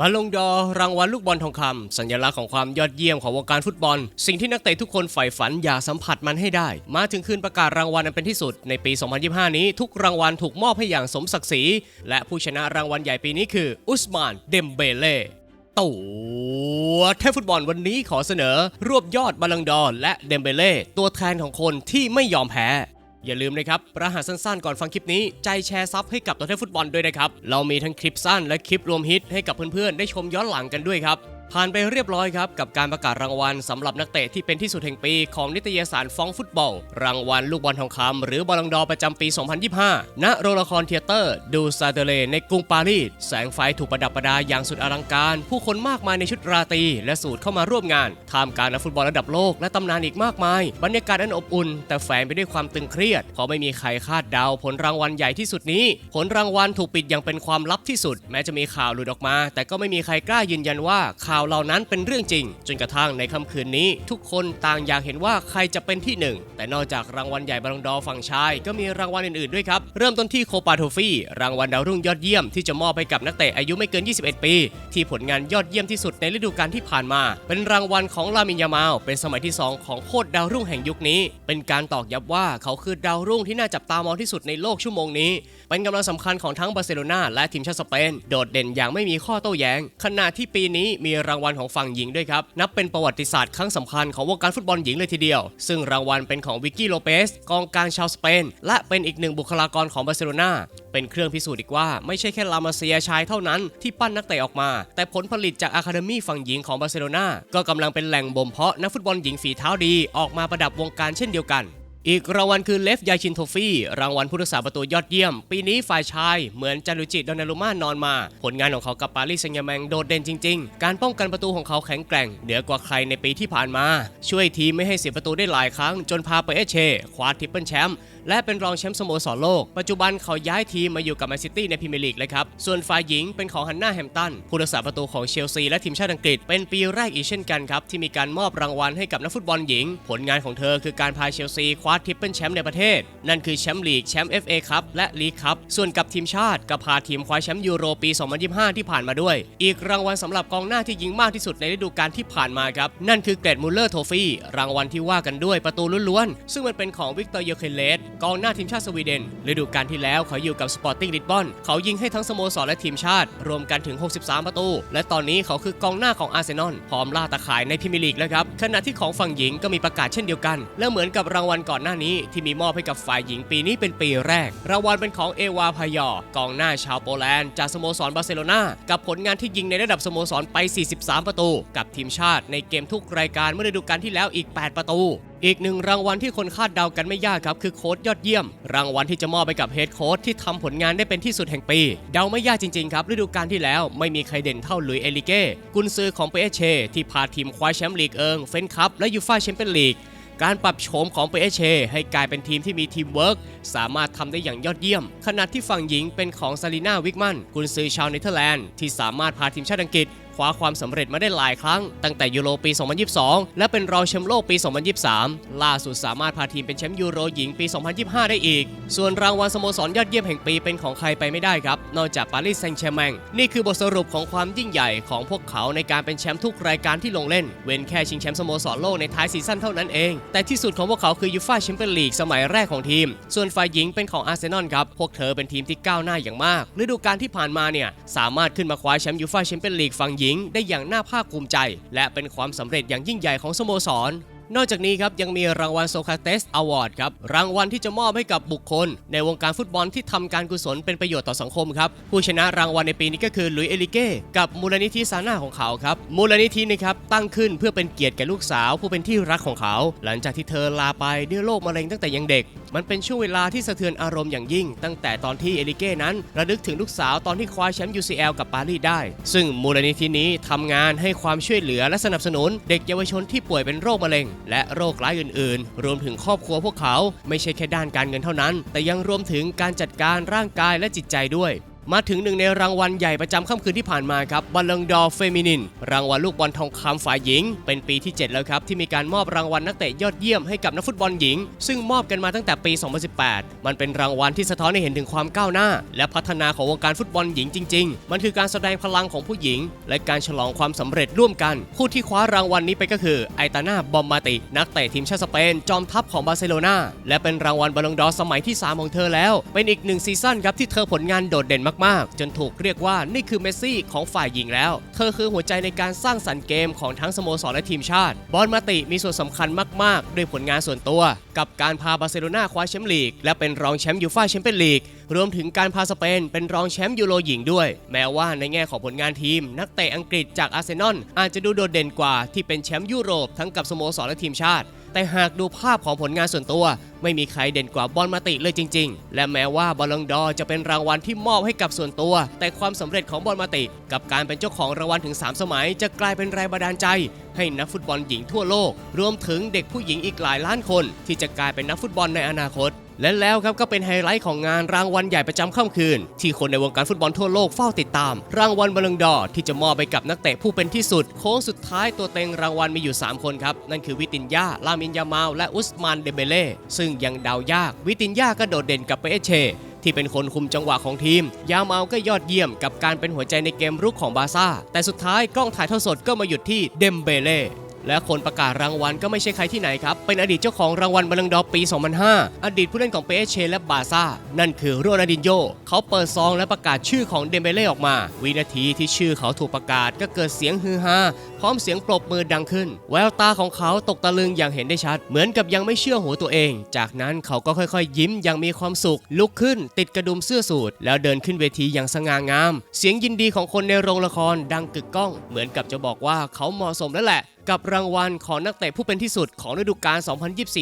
บาลงดอร์รางวัลลูกบอลทองคำสัญลักษณ์ของความยอดเยี่ยมของวงการฟุตบอล สิ่งที่นักเตะทุกคนใฝ่ฝันอยากสัมผัสมันให้ได้ มาถึงคืนประกาศรางวัลอันเป็นที่สุด ในปี 2025 นี้ทุกรางวัลถูกมอบให้อย่างสมศักดิ์ศรี และผู้ชนะรางวัลใหญ่ปีนี้คือ อุสมาน เดมเบเล่ตัวเทฟุตบอลวันนี้ขอเสนอ รวบยอดบาลังดอร์และเดมเบเล่ตัวแทนของคนที่ไม่ยอมแพ้ อย่าลืมนะครับประหารสั้นๆก่อนฟังคลิปนี้ ใจแชร์ซับให้กับตัวเทฟุตบอลด้วยนะครับ เรามีทั้งคลิปสั้นและคลิปรวมฮิตให้กับเพื่อนๆ ได้ชมย้อนหลังกันด้วยครับ ผ่านไปเรียบร้อยครับกับการประกาศรางวัลสำหรับนักเตะที่เป็นที่สุดแห่งปีของนิตยสารฟองฟุตบอล รางวัลลูกบอลทองคำหรือบอลลังดอร์ประจำปี 2025 ณ โรงละครเทเตอร์ ดูซาเดเลในกรุงปารีส แสงไฟถูกประดับประดาอย่างสุดอลังการ ผู้คนมากมายในชุดราตรีและสูตรเข้ามาร่วมงานท่ามกลางนักฟุตบอลระดับโลกและตำนานอีกมากมาย บรรยากาศอันอบอุ่น แต่แฝงไปด้วยความตึงเครียดเพราะไม่มีใครคาดเดาผลรางวัลใหญ่ที่สุดนี้ ผลรางวัลถูกปิดอย่างเป็นความลับที่สุด แม้จะมีข่าวหลุดออกมา แต่ก็ไม่มีใครกล้ายืนยันว่าข่าวเหล่านั้นเป็นเรื่องจริง จนกระทั่งในค่ำคืนนี้ ทุกคนต่างอยากเห็นว่าใครจะเป็นที่หนึ่งแต่นอกจากรางวัลใหญ่บอลลงดอฝั่งชาย ก็มีรางวัลอื่นๆด้วยครับ เริ่มต้นที่โคปาโทฟี่รางวัลดาวรุ่งยอดเยี่ยมที่จะมอบให้กับนักเตะอายุไม่เกิน 21 ปี ที่ผลงานยอดเยี่ยมที่สุดในฤดูกาลที่ผ่านมา เป็นรางวัลของลามินยามาลเป็นสมัยที่ 2 ของโคตรดาวรุ่งแห่งยุคนี้ เป็นการตอกย้ำว่าเขาคือดาวรุ่งที่น่าจับตามองที่สุดในโลกชั่วโมงนี้ เป็นกำลังสำคัญของทั้งบาร์เซโลนาและทีมชาติสเปนโดดเด่นอย่างไม่มีข้อโต้แย้งขณะที่ปีนี้มีรางวัลของฝั่งหญิงด้วยครับ นับเป็นประวัติศาสตร์ครั้งสำคัญของวงการฟุตบอลหญิงเลยทีเดียว ซึ่งรางวัลเป็นของวิกกี้โลเปสกองกลางชาวสเปน และเป็นอีกหนึ่งบุคลากรของบาร์เซโลนาเป็นเครื่องพิสูจน์อีกว่าไม่ใช่แค่ลามาเซียชายเท่านั้นที่ปั้นนักเตะออกมา แต่ผลผลิตจากอะคาเดมี่ฝั่งหญิงของบาร์เซโลนาก็กำลังเป็นแหล่งบ่มเพาะนักฟุตบอลหญิงฝีเท้าดีออกมาประดับวงการเช่นเดียวกัน อีกรางวัลคือเลฟยาชินโทฟี่รางวัลผู้รักษาประตูยอดเยี่ยม ปีนี้ฝ่ายชาย เหมือนจารุจิโดนารุมานอนมา ผลงานของเขากับปารีสแซงต์แมงโดดเด่นจริง ๆ การป้องกันประตูของเขาแข็งแกร่ง เหนือกว่าใครในปีที่ผ่านมา ช่วยทีมไม่ให้เสียประตูได้หลายครั้ง จนพาไปเอชเชคว้าทริปเปิลแชมป์ และเป็นรองแชมป์สโมสรโลก ปัจจุบันเขาย้ายทีมมาอยู่กับแมนซิตี้ในพรีเมียร์ลีกเลยครับ ส่วนฝ่ายหญิงเป็นของฮันน่าแฮมตันผู้รักษาประตูของเชลซีและทีมชาติอังกฤษ เป็นปีแรกอีกเช่นกันครับ ที่มีการมอบรางวัลให้กับนักฟุตบอลหญิง ผลงานของเธอคือการพาเชลซีคว้าทริปเปิลแชมป์ในประเทศ นั่นคือแชมป์ลีกแชมป์ FA คัพและลีกคัพส่วนกับทีมชาติก็พาทีมคว้าแชมป์ยูโรปี 2025 ที่ผ่านมาด้วย อีกรางวัลสำหรับกองหน้าที่ยิงมากที่สุดในฤดูกาลที่ผ่านมาครับนั่นคือเกรดมูลเลอร์โทฟี่รางวัลที่ว่ากันด้วยประตูล้วนๆซึ่งมันเป็นของวิกเตอร์เยเคเลสกองหน้าทีมชาติสวีเดนฤดูกาลที่แล้วเขาอยู่กับสปอร์ติ้งลิสบอนเขายิงให้ทั้งสโมสรและทีมชาติ รวมกันถึง 63 ประตู และตอนนี้เขาคือกองหน้าของอาร์เซนอลพร้อมล่าตะข่ายในพรีเมียร์ลีกแล้วครับขณะที่ของฝั่งหญิงก็มีประกาศเช่นเดียวกัน และเหมือนกับรางวัลก่อนหน้านี้ที่มีมอบให้กับฝ่ายหญิงปีนี้เป็นปีแรก รางวัลเป็นของเอวาพายอกองหน้าชาวโปแลนด์จากสโมสรบาร์เซโลนากับผลงานที่ยิงในระดับสโมสรไป 43 ประตู กับทีมชาติในเกมทุกรายการเมื่อฤดูกาลที่แล้วอีก 8 ประตูอีกหนึ่งรางวัลที่คนคาดเดากันไม่ยากครับคือโค้ดยอดเยี่ยม รางวัลที่จะมอบไปกับเฮดโค้ดที่ทำผลงานได้เป็นที่สุดแห่งปี เดาไม่ยากจริงๆครับฤดูกาลที่แล้วไม่มีใครเด่นเท่าหลุยเอลิเก้กุนซือของเปเชที่พาทีมคว้าแชมป์ลีกเอิงเฟนคัพและยูฟ่าแชมเปี้ยนลีกการปรับโฉมของเปเชให้กลายเป็นทีมที่มีทีมเวิร์กสามารถทำได้อย่างยอดเยี่ยม ขณะที่ฝั่งหญิงเป็นของซาลีนาวิกมันกุนซือชาวเนเธอร์แลนด์ที่สามารถพาทีมชาติอังกฤษ คว้าความสำเร็จมาได้หลายครั้ง ตั้งแต่ยูโรปี 2022 และเป็นรองแชมป์โลกปี 2023 ล่าสุดสามารถพาทีมเป็นแชมป์ยูโรหญิงปี 2025 ได้อีก ส่วนรางวัลสโมสรยอดเยี่ยมแห่งปีเป็นของใครไปไม่ได้ครับ นอกจากปารีสแซงต์แชร์แมงนี่คือบทสรุปของความยิ่งใหญ่ของพวกเขาในการเป็นแชมป์ทุกรายการที่ลงเล่น เว้นแค่ชิงแชมป์สโมสรโลกในท้ายซีซั่นเท่านั้นเอง แต่ที่สุดของพวกเขาคือยูฟ่าแชมเปี้ยนลีกสมัยแรกของทีม ส่วนฝ่ายหญิงเป็นของอาร์เซนอลครับ พวกเธอเป็นทีมที่ก้าวหน้าอย่างมากฤดูกาลที่ผ่านมาเนี่ยสามารถขึ้นมาคว้าแชมป์ยูฟ่าแชมเปี้ยนลีกฝั่งหญิงได้อย่างน่าภาคภูมิใจ และเป็นความสำเร็จอย่างยิ่งใหญ่ของสโมสรนอกจากนี้ครับยังมีรางวัลโซคาเตสอวอร์ดครับรางวัลที่จะมอบให้กับบุคคล ในวงการฟุตบอลที่ทำการกุศลเป็นประโยชน์ต่อสังคมครับผู้ชนะรางวัลในปีนี้ก็คือหลุยเอลิเก้กับมูลนิธิซาน่าของเขาครับมูลนิธินะครับตั้งขึ้นเพื่อเป็นเกียรติแก่ลูกสาว ผู้เป็นที่รักของเขา หลังจากที่เธอลาไปด้วยโรคมะเร็งตั้งแต่ยังเด็กมันเป็นช่วงเวลาที่สะเทือนอารมณ์อย่างยิ่ง ตั้งแต่ตอนที่เอลิเก้นั้นระลึกถึงลูกสาวตอนที่คว้าแชมป์ UCL กับปารีสได้ ซึ่งมูลนิธินี้ทำงานให้ความช่วยเหลือและสนับสนุน เด็กเยาวชนที่ป่วยเป็นโรคมะเร็ง และโรคร้ายอื่น ๆ รวมถึงครอบครัวพวกเขา ไม่ใช่แค่ด้านการเงินเท่านั้น แต่ยังรวมถึงการจัดการร่างกายและจิตใจด้วย มาถึงหนึ่งในรางวัลใหญ่ประจำค่ำคืนที่ผ่านมาครับบอลลงดอร์เฟมินิน รางวัลลูกบอลทองคำฝ่ายหญิง เป็นปีที่ 7 แล้วครับ ที่มีการมอบรางวัลนักเตะยอดเยี่ยมให้กับนักฟุตบอลหญิง ซึ่งมอบกันมาตั้งแต่ปี 2018 มันเป็นรางวัลที่สะท้อนให้เห็นถึงความก้าวหน้า และพัฒนาของวงการฟุตบอลหญิงจริง ๆ มันคือการแสดงพลังของผู้หญิง และการฉลองความสำเร็จร่วมกัน ผู้ที่คว้ารางวัลนี้ไปก็คือไอตาน่าบอมมาติ นักเตะทีมชาติสเปน จอมทัพของบาร์เซโลนาและเป็นรางวัลบอลลงดอร์สมัยที่ 3 ของเธอแล้ว เป็นอีกหนึ่งซีซั่นครับที่เธอผลงานโดดเด่นมากๆ จนถูกเรียกว่านี่คือเมสซี่ของฝ่ายหญิงแล้ว เธอคือหัวใจในการสร้างสรรค์เกมของทั้งสโมสรและทีมชาติ บอลมาติมีส่วนสำคัญมาก ๆ ด้วยผลงานส่วนตัว กับการพาบาร์เซโลนาคว้าแชมป์ลีกและเป็นรองแชมป์ยูฟ่าแชมเปี้ยนลีก รวมถึงการพาสเปนเป็นรองแชมป์ยูโรหญิงด้วย แม้ว่าในแง่ของผลงานทีม นักเตะอังกฤษจากอาร์เซนอลอาจจะดูโดดเด่นกว่าที่เป็นแชมป์ยุโรปทั้งกับสโมสรและทีมชาติ แต่หากดูภาพของผลงานส่วนตัว ไม่มีใครเด่นกว่าบอลมาติเลยจริง ๆ และแม้ว่าบอลลงดอจะเป็นรางวัลที่มอบให้กับส่วนตัว แต่ความสำเร็จของบอลมาติ กับการเป็นเจ้าของรางวัลถึง 3 สมัย จะกลายเป็นแรงบันดาลใจ ให้นักฟุตบอลหญิงทั่วโลก รวมถึงเด็กผู้หญิงอีกหลายล้านคน ที่จะกลายเป็นนักฟุตบอลในอนาคต และแล้วครับก็เป็นไฮไลท์ของงานรางวัลใหญ่ประจำค่ำคืน ที่คนในวงการฟุตบอลทั่วโลกเฝ้าติดตาม รางวัลบอลลงดอที่จะมอบไปกับนักเตะผู้เป็นที่สุด โค้งสุดท้ายตัวเต็งรางวัลมีอยู่ 3 คนครับ นั่นคือวิตินยาลามินยามาลและอุสมานเดเบเล่ซึ่งยังเดายาก วิตินยาก็โดดเด่นกับเปเอเชที่เป็นคนคุมจังหวะของทีม ยาเมาก็ยอดเยี่ยมกับการเป็นหัวใจในเกมรุกของบาซ่า แต่สุดท้ายกล้องถ่ายทอดสดก็มาหยุดที่เดมเบเล่ และคนประกาศรางวัลก็ไม่ใช่ใครที่ไหนครับ เป็นอดีตเจ้าของรางวัลบอลลังก์ดอปี 2005 อดีตผู้เล่นของเปเชและบาร์ซ่า นั่นคือโรนัลดินโญเขาเปิดซองและประกาศชื่อของเดมเบเล่ออกมา วินาทีที่ชื่อเขาถูกประกาศก็เกิดเสียงฮือฮาพร้อมเสียงปรบมือดังขึ้น แววตาของเขาตกตะลึงอย่างเห็นได้ชัด เหมือนกับยังไม่เชื่อหัวตัวเอง จากนั้นเขาก็ค่อยๆ ยิ้มอย่างมีความสุข ลุกขึ้น ติดกระดุมเสื้อสูทแล้วเดินขึ้นเวทีอย่างสง่างาม เสียงยินดีของคนในโรงละครดังกึกก้อง เหมือนกับจะบอกว่าเขาเหมาะสมแล้วแหละ กับรางวัลของนักเตะผู้เป็นที่สุดของฤดูกาล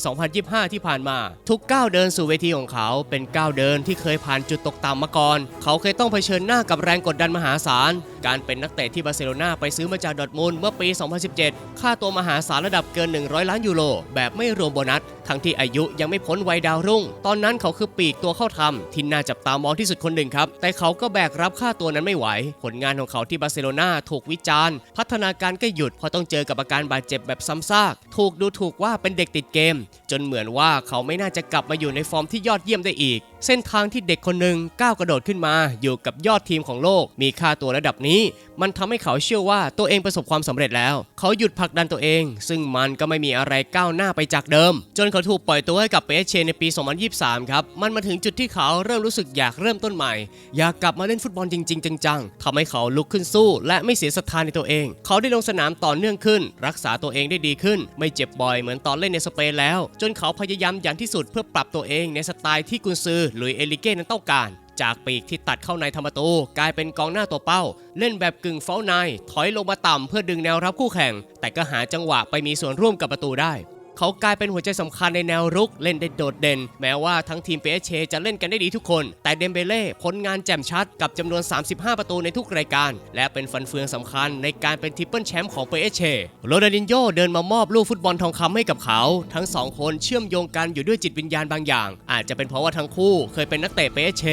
2024-2025 ที่ผ่านมา ทุกก้าวเดินสู่เวทีของเขาเป็นก้าวเดินที่เคยผ่านจุดตกต่ำมาก่อน เขาเคยต้องเผชิญหน้ากับแรงกดดันมหาศาล การเป็นนักเตะที่บาร์เซโลนาไปซื้อมาจากดอทมุนด์เมื่อปี 2017 ค่าตัวมหาศาลระดับเกิน 100 ล้านยูโร แบบไม่รวมโบนัส ทั้งที่อายุยังไม่พ้นวัยดาวรุ่ง ตอนนั้นเขาคือปีกตัวเข้าทำที่น่าจับตามองที่สุดคนหนึ่งครับ แต่เขาก็แบกรับค่าตัวนั้นไม่ไหว ผลงานของเขาที่บาร์เซโลนาถูกวิจารณ์ พัฒนาการก็หยุดเพราะต้องเจอกับอาการบาดเจ็บแบบซ้ำซาก ถูกดูถูกว่าเป็นเด็กติดเกม จนเหมือนว่าเขาไม่น่าจะกลับมาอยู่ในฟอร์มที่ยอดเยี่ยมได้อีกเส้นทางที่เด็กคนหนึ่งก้าวกระโดดขึ้นมาอยู่กับยอดทีมของโลก มีค่าตัวระดับนี้ มันทำให้เขาเชื่อว่าตัวเองประสบความสำเร็จแล้ว เขาหยุดผลักดันตัวเอง ซึ่งมันก็ไม่มีอะไรก้าวหน้าไปจากเดิม จนเขาถูกปล่อยตัวให้กับเปเชในปี 2023 ครับ มันมาถึงจุดที่เขาเริ่มรู้สึกอยากเริ่มต้นใหม่ อยากกลับมาเล่นฟุตบอลจริง ๆ จังๆทำให้เขาลุกขึ้นสู้ และไม่เสียศรัทธาในตัวเอง เขาได้ลงสนามต่อเนื่องขึ้น รักษาตัวเองได้ดีขึ้น ไม่เจ็บบ่อยเหมือนตอนเล่นในสเปนแล้ว จนเขาพยายามอย่างที่สุดเพื่อปรับตัวเองในสไตล์ที่กุนซือหลุยเอลิเก้นั้นต้องการ จากปีกที่ตัดเข้าในธรรมตู กลายเป็นกองหน้าตัวเป้า เล่นแบบกึ่งเฝ้าในถอยลงมาต่ำเพื่อดึงแนวรับคู่แข่ง แต่ก็หาจังหวะไปมีส่วนร่วมกับประตูได้ เขากลายเป็นหัวใจสำคัญในแนวรุกเล่นได้โดดเด่น แม้ว่าทั้งทีมเปเชจะเล่นกันได้ดีทุกคน แต่เดมเบเล่ผลงานแจ่มชัดกับจำนวน 35 ประตูในทุกรายการ และเป็นฟันเฟืองสำคัญในการเป็นทริปเปิลแชมป์ของเปเชโรนัลดินโญเดินมามอบลูกฟุตบอลทองคำให้กับเขา ทั้งสองคนเชื่อมโยงกันอยู่ด้วยจิตวิญญาณบางอย่าง อาจจะเป็นเพราะว่าทั้งคู่เคยเป็นนักเตะเปเช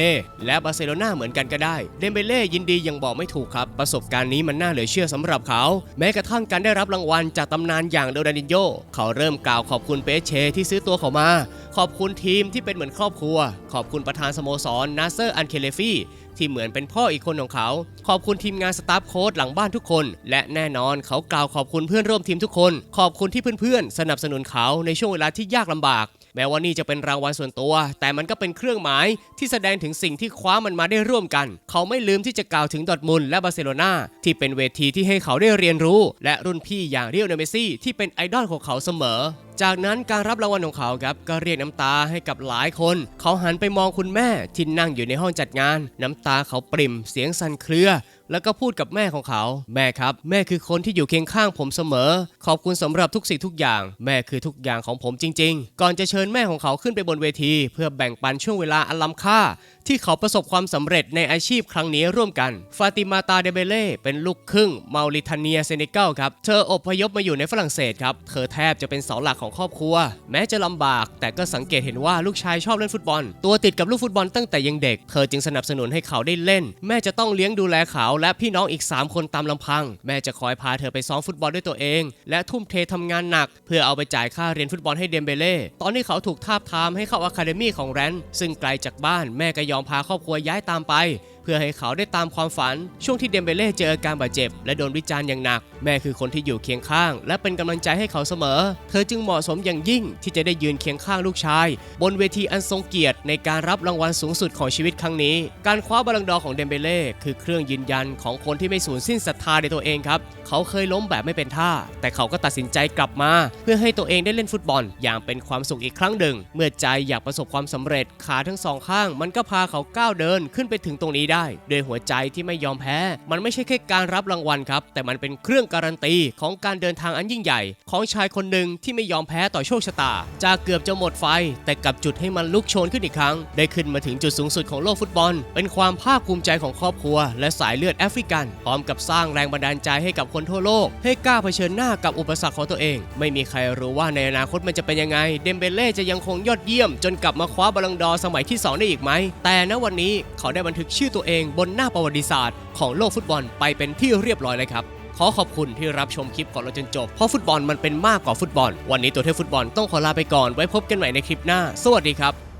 และบาร์เซโลนาเหมือนกันก็ได้ เดมเบเล่ยินดียังบอกไม่ถูกครับ ประสบการณ์นี้มันน่าเหลือเชื่อสำหรับเขา แม้กระทั่งการได้รับรางวัลจากตำนานอย่างโรนัลดินโญเขาเริ่มกล่าวขอบคุณเปเชที่ซื้อตัวเขามา ขอบคุณทีมที่เป็นเหมือนครอบครัว ขอบคุณประธานสโมสรนาเซอร์อันเคเลฟี่ที่เหมือนเป็นพ่ออีกคนของเขา ขอบคุณทีมงานสตาฟโค้ดหลังบ้านทุกคน และแน่นอนเขากล่าวขอบคุณเพื่อนร่วมทีมทุกคน ขอบคุณที่เพื่อนๆ สนับสนุนเขาในช่วงเวลาที่ยากลำบาก แม้ว่านี่จะเป็นรางวัลส่วนตัว แต่มันก็เป็นเครื่องหมายที่แสดงถึงสิ่งที่คว้ามันมาได้ร่วมกัน เขาไม่ลืมที่จะกล่าวถึงดอทมุลและบาร์เซโลนาที่เป็นเวทีที่ให้เขาได้เรียนรู้ และรุ่นพี่อย่างเรียวเนเมซี่ที่เป็นไอดอลของเขาเสมอจากนั้นการรับรางวัลของเขาครับก็เรียกน้ำตาให้กับหลายคน เขาหันไปมองคุณแม่ที่นั่งอยู่ในห้องจัดงาน น้ำตาเขาปริ่มเสียงสั่นเครือ แล้วก็พูดกับแม่ของเขา แม่ครับ แม่คือคนที่อยู่เคียงข้างผมเสมอ ขอบคุณสำหรับทุกสิ่งทุกอย่าง แม่คือทุกอย่างของผมจริง ๆ ก่อนจะเชิญแม่ของเขาขึ้นไปบนเวที เพื่อแบ่งปันช่วงเวลาอันล้ำค่า ที่เขาประสบความสำเร็จในอาชีพครั้งนี้ร่วมกัน ฟาติมาตาเดเบเล่เป็นลูกครึ่งมาริทาเนียเซเนกัลครับ เธออพยพมาอยู่ในฝรั่งเศสครับ เธอแทบจะเป็นเสาหลักของครอบครัว แม้จะลำบาก แต่ก็สังเกตเห็นว่าลูกชายชอบเล่นฟุตบอล ตัวติดกับลูกฟุตบอลตั้งแต่ยังเด็ก เธอจึงสนับสนุนให้เขาได้เล่น แม่จะต้องเลี้ยงดูแลเขาและพี่น้องอีก 3 คนตามลำพัง แม่จะคอยพาเธอไปซ้อมฟุตบอลด้วยตัวเอง และทุ่มเททำงานหนัก เพื่อเอาไปจ่ายค่าเรียนฟุตบอลให้เดมเบเล่ ตอนที่เขาถูกทาบทามให้เข้าอะคาเดมี่ของแรนท์ซึ่งไกลจากบ้านแม่ก็ยอมพาครอบครัวย้ายตามไป เพื่อให้เขาได้ตามความฝัน ช่วงที่เดมเบเล่เจออาการบาดเจ็บ และโดนวิจารณ์อย่างหนัก แม่คือคนที่อยู่เคียงข้าง และเป็นกำลังใจให้เขาเสมอ เธอจึงเหมาะสมอย่างยิ่งที่จะได้ยืนเคียงข้างลูกชาย บนเวทีอันทรงเกียรติในการรับรางวัลสูงสุดของชีวิตครั้งนี้ การคว้าบอลลังดอของเดมเบเล่คือเครื่องยืนยันของคนที่ไม่สูญสิ้นศรัทธาในตัวเองครับเขาเคยล้มแบบไม่เป็นท่า แต่เขาก็ตัดสินใจกลับมา เพื่อให้ตัวเองได้เล่นฟุตบอล อย่างเป็นความสุขอีกครั้งหนึ่ง เมื่อใจอยากประสบความสำเร็จขาทั้งสองข้าง มันก็พาเขาก้าวเดินขึ้นไปถึงตรงนี้ได้ด้วยหัวใจที่ไม่ยอมแพ้ มันไม่ใช่แค่การรับรางวัลครับ แต่มันเป็นเครื่องการันตีของการเดินทางอันยิ่งใหญ่ ของชายคนหนึ่งที่ไม่ยอมแพ้ต่อโชคชะตา จากเกือบจะหมดไฟ แต่กลับจุดให้มันลุกโชนขึ้นอีกครั้ง ได้ขึ้นมาถึงจุดสูงสุดของโลกฟุตบอล เป็นความภาคภูมิใจของครอบครัว และสายเลือดแอฟริกัน พร้อมกับสร้างแรงบันดาลใจให้กับคนทั่วโลก ให้กล้าเผชิญหน้ากับอุปสรรคของตัวเอง ไม่มีใครรู้ว่าในอนาคตมันจะเป็นยังไง เดมเบเล่จะยังคงยอดเยี่ยม จนกลับมาคว้าบอลลังดอสมัยที่ 2 ได้อีกไหม แต่ณวันนี้เขาได้บันทึกชื่อตัวเองบนหน้าประวัติศาสตร์ของโลกฟุตบอลไปเป็นที่เรียบร้อยเลยครับ ขอขอบคุณที่รับชมคลิปก่อนเราจนจบ เพราะฟุตบอลมันเป็นมากกว่าฟุตบอล วันนี้ตัวเทพฟุตบอลต้องขอลาไปก่อนไว้พบกันใหม่ในคลิปหน้า สวัสดีครับ